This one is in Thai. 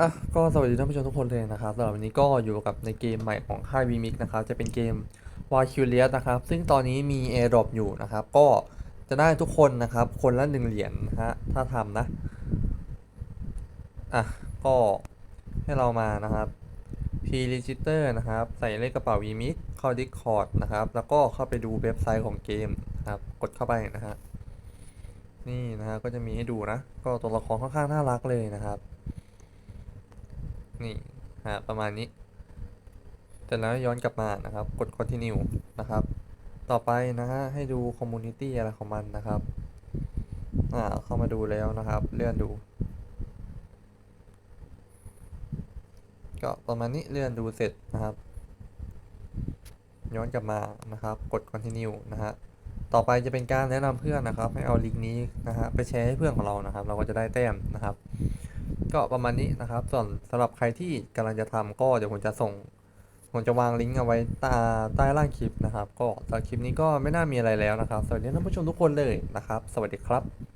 อะก็สวัสดีท่านผู้ชมทุกคนเลยนะครับสำหรับวันนี้ก็อยู่กับในเกมใหม่ของค่าย VMix นะครับจะเป็นเกม w i l d Curious นะครับซึ่งตอนนี้มี Airdrop อยู่นะครับ ก็จะได้ทุกคนนะครับ คนละหนึ่งเหรียญนะฮะถ้าทำนะอะก็ให้เรามานะครับ P Register นะครับ ใส่เลขกระเป๋า VMix เข้า Discord นะครับ แล้วก็เข้าไปดูเว็บไซต์ของเกมนะครับ กดเข้าไปนะฮะนี่นะฮะก็จะมีให้ดูนะ ก็ตัวละครค่อนข้างน่ารักเลยนะครับ นี่ฮะประมาณนี้เสร็จแล้วย้อนกลับมานะครับ กด continue นะครับ ต่อไปนะฮะให้ดู community อะไรของมันนะครับอ่าเข้ามาดูแล้วนะครับ เลื่อนดู ก็ประมาณนี้เลื่อนดูเสร็จนะครับ ย้อนกลับมานะครับ กด continue นะฮะต่อไปจะเป็นการแนะนำเพื่อนนะครับ ให้เอาลิงก์นี้นะฮะไปแชร์ให้เพื่อนของเรานะครับ เราก็จะได้แต้มนะครับ ก็ประมาณนี้นะครับ ส่วนสำหรับใครที่กำลังจะทำก็เดี๋ยวผมจะส่งผมจะวางลิงก์เอาไว้ใต้ใต้ล่างคลิปนะครับ ก็สำหรับคลิปนี้ก็ไม่น่ามีอะไรแล้วนะครับ สวัสดีท่านผู้ชมทุกคนเลยนะครับ สวัสดีครับ